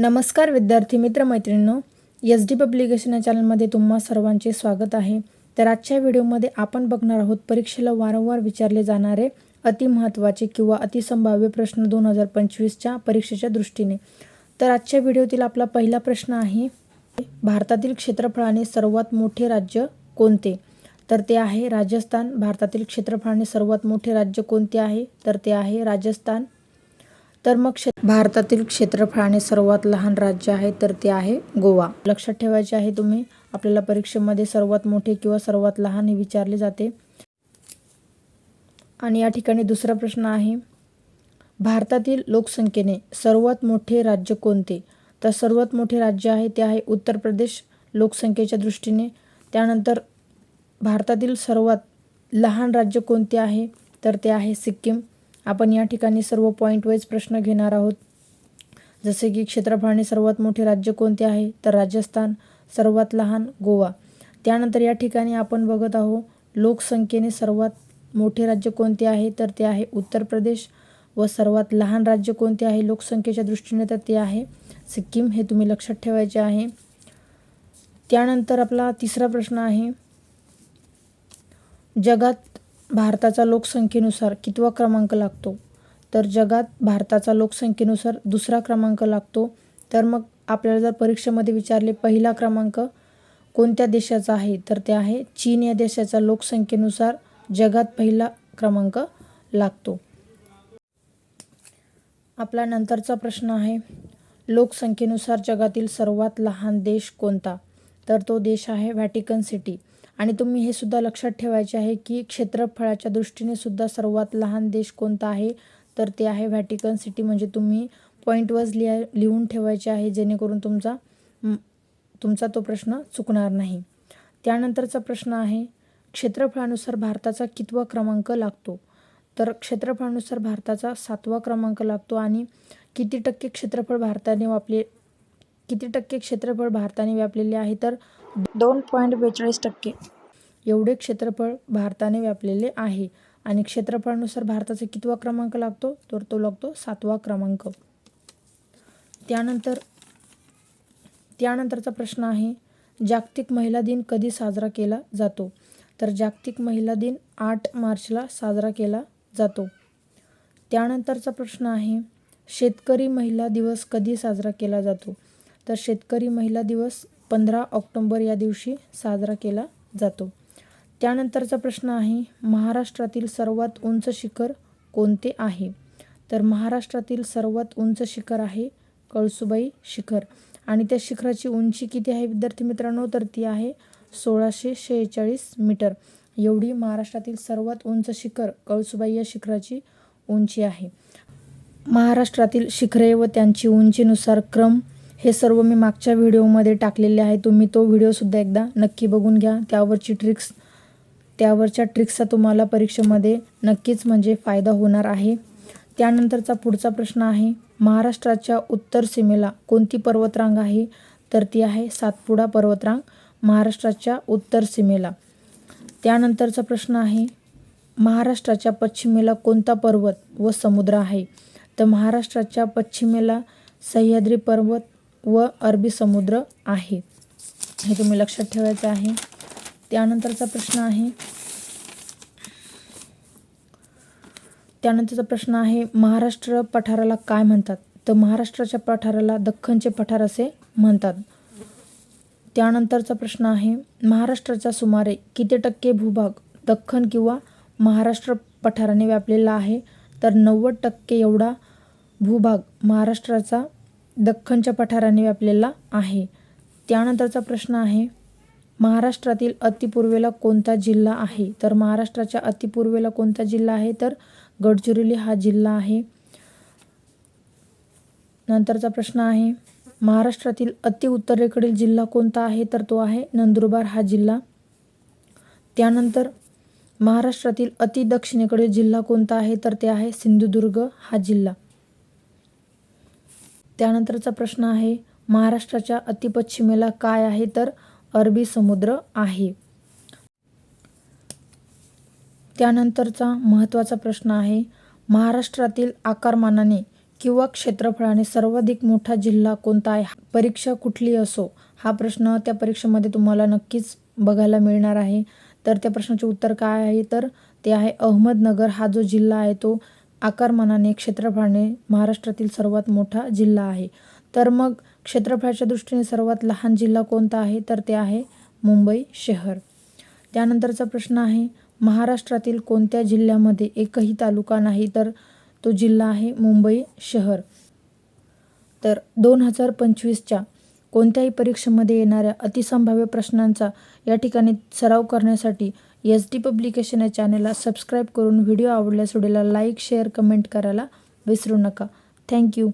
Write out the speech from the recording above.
नमस्कार विद्यार्थी मित्र मैत्रिणींनो एस डी पब्लिकेशन या चॅनलमध्ये तुम्हा सर्वांचे स्वागत आहे. तर आजच्या व्हिडिओमध्ये आपण बघणार आहोत परीक्षेला वारंवार विचारले जाणारे अतिमहत्त्वाचे किंवा अतिसंभाव्य प्रश्न दोन हजार पंचवीसच्या परीक्षेच्या दृष्टीने. तर आजच्या व्हिडिओतील आपला पहिला प्रश्न आहे भारतातील क्षेत्रफळाने सर्वात मोठे राज्य कोणते? तर ते आहे राजस्थान. भारतातील क्षेत्रफळाने सर्वात मोठे राज्य कोणते आहे? तर ते आहे राजस्थान. तर मग भारतातील क्षेत्रफळाने सर्वात लहान राज्य आहे तर ते आहे गोवा. लक्षात ठेवायचे आहे तुम्ही आपल्याला परीक्षेमध्ये सर्वात मोठे किंवा सर्वात लहान हे विचारले जाते. आणि या ठिकाणी दुसरा प्रश्न आहे भारतातील लोकसंख्येने सर्वात मोठे राज्य कोणते? तर सर्वात मोठे राज्य आहे ते आहे उत्तर प्रदेश लोकसंख्येच्या दृष्टीने. त्यानंतर भारतातील सर्वात लहान राज्य कोणते आहे? तर ते आहे सिक्कीम. आपण या ठिकाणी सर्व पॉईंट वाईज प्रश्न घेणार आहोत. जसे की क्षेत्रफळाने सर्वात मोठे राज्य कोणते आहे? तर राजस्थान सर्वात लहान गोवा. त्यानंतर या ठिकाणी आपण बघत आहोत लोकसंख्येने सर्वात मोठे राज्य कोणते आहे? तर ते आहे उत्तर प्रदेश व सर्वात लहान राज्य कोणते आहे? लोकसंख्येच्या दृष्टीने तर ते आहे सिक्कीम हे तुम्ही लक्षात ठेवायचे आहे. त्यानंतर आपला तिसरा प्रश्न आहे जगात भारताचा लोकसंख्येनुसार कितवा क्रमांक लागतो? तर जगात भारताचा लोकसंख्येनुसार दुसरा क्रमांक लागतो. तर मग आपल्याला जर परीक्षेमध्ये विचारले पहिला क्रमांक कोणत्या देशाचा आहे? तर ते आहे चीन. या देशाच्या लोकसंख्येनुसार जगात पहिला क्रमांक लागतो. आपला नंतरचा प्रश्न आहे लोकसंख्येनुसार जगातील सर्वात लहान देश कोणता? तर तो देश आहे व्हॅटिकन सिटी. आणि तुम्ही हे सुद्धा लक्षात ठेवायचे आहे की क्षेत्रफळाच्या दृष्टीने सुद्धा सर्वात लहान देश कोणता आहे? तर ते आहे व्हॅटिकन सिटी म्हणजे तुम्ही पॉईंट वाज लिहा लिहून ठेवायचे आहे जेणेकरून तुमचा तुमचा तो प्रश्न चुकणार नाही. त्यानंतरचा प्रश्न आहे क्षेत्रफळानुसार भारताचा कितवा क्रमांक लागतो? तर क्षेत्रफळानुसार भारताचा सातवा क्रमांक लागतो आणि किती टक्के क्षेत्रफळ भारताने वापले किती टक्के क्षेत्रफळ भारताने व्यापलेले आहे? तर दोन पॉईंट बेचाळीस टक्के. एवढे क्षेत्रफळ भारताने व्यापलेले आहे. आणि क्षेत्रफळानुसार भारताचा कितवा क्रमांक लागतो? तर तो लागतो सातवा क्रमांक. त्यानंतर त्यानंतरचा प्रश्न आहे जागतिक महिला दिन कधी साजरा केला जातो? तर जागतिक महिला दिन आठ मार्चला साजरा केला जातो. त्यानंतरचा प्रश्न आहे शेतकरी महिला दिवस कधी साजरा केला जातो? तर शेतकरी महिला दिवस पंधरा ऑक्टोंबर या दिवशी साजरा केला जातो. त्यानंतरचा प्रश्न आहे महाराष्ट्रातील सर्वात उंच शिखर कोणते आहे? तर महाराष्ट्रातील सर्वात उंच शिखर आहे कळसुबाई शिखर. आणि त्या शिखराची उंची किती आहे विद्यार्थी मित्रांनो? तर ती आहे सोळाशे शेहेचाळीस मीटर. एवढी महाराष्ट्रातील सर्वात उंच शिखर कळसुबाई या शिखराची उंची आहे. महाराष्ट्रातील शिखरे व त्यांची उंचीनुसार क्रम हे सर्व मी मागच्या व्हिडिओमध्ये टाकलेले आहे. तुम्ही तो व्हिडिओसुद्धा एकदा नक्की बघून घ्या. त्यावरची ट्रिक्स त्यावरच्या ट्रिक्सचा तुम्हाला परीक्षेमध्ये नक्कीच म्हणजे फायदा होणार आहे. त्यानंतरचा पुढचा प्रश्न आहे महाराष्ट्राच्या उत्तर सीमेला कोणती पर्वतरांग आहे? तर ती आहे सातपुडा पर्वतरांग महाराष्ट्राच्या उत्तर सीमेला. त्यानंतरचा प्रश्न आहे महाराष्ट्राच्या पश्चिमेला कोणता पर्वत व समुद्र आहे? तर महाराष्ट्राच्या पश्चिमेला सह्याद्री पर्वत व अरबी समुद्र आहे. हे तुम्ही लक्षात ठेवायचं आहे. त्यानंतरचा प्रश्न आहे. त्यानंतरचा प्रश्न आहे महाराष्ट्र पठाराला काय म्हणतात? तर महाराष्ट्राच्या पठाराला दख्खनचे पठार असे म्हणतात. त्यानंतरचा प्रश्न आहे महाराष्ट्राचा सुमारे किती टक्के भूभाग दख्खन किंवा महाराष्ट्र पठाराने व्यापलेला आहे? तर नव्वद टक्के एवढा भूभाग महाराष्ट्राचा दख्खनच्या पठाराने व्यापलेला आहे. त्यानंतरचा प्रश्न आहे महाराष्ट्रातील अतिपूर्वेला कोणता जिल्हा आहे? तर महाराष्ट्राच्या अतिपूर्वेला कोणता जिल्हा आहे? तर गडचिरोली हा जिल्हा आहे. नंतरचा प्रश्न आहे महाराष्ट्रातील अति उत्तरेकडील जिल्हा कोणता आहे? तर तो आहे नंदुरबार हा जिल्हा. त्यानंतर महाराष्ट्रातील अति दक्षिणेकडील जिल्हा कोणता आहे? तर ते आहे सिंधुदुर्ग हा जिल्हा. त्यानंतरचा प्रश्न आहे महाराष्ट्राच्या अतिपश्चिमेला काय आहे तर अरबी समुद्र आहे? त्यानंतरचा महत्त्वाचा प्रश्न आहे महाराष्ट्रातील आकारमानाने किंवा क्षेत्रफळाने सर्वाधिक मोठा जिल्हा कोणता आहे? परीक्षा कुठली असो? हा प्रश्न त्या परीक्षेमध्ये तुम्हाला नक्कीच बघायला मिळणार आहे. तर त्या प्रश्नाचे उत्तर काय आहे? तर ते आहे अहमदनगर. हा जो जिल्हा आहे तो आकारमानाने क्षेत्रफळाने महाराष्ट्रातील सर्वात मोठा जिल्हा आहे. तर मग क्षेत्रफळाच्या दृष्टीने सर्वात लहान जिल्हा कोणता आहे? तर ते आहे मुंबई शहर. त्यानंतरचा प्रश्न आहे महाराष्ट्रातील कोणत्या जिल्ह्यामध्ये एकही तालुका नाही तर तो जिल्हा आहे मुंबई शहर. तर दोन हजार पंचवीसच्या कोणत्याही परीक्षेमध्ये येणाऱ्या अतिसंभाव्य प्रश्नांचा या ठिकाणी सराव करण्यासाठी एस डी पब्लिकेशन या चॅनलला सबस्क्राईब करून व्हिडिओ आवडल्यास व्हिडिओला लाईक शेअर कमेंट करायला विसरू नका. थँक्यू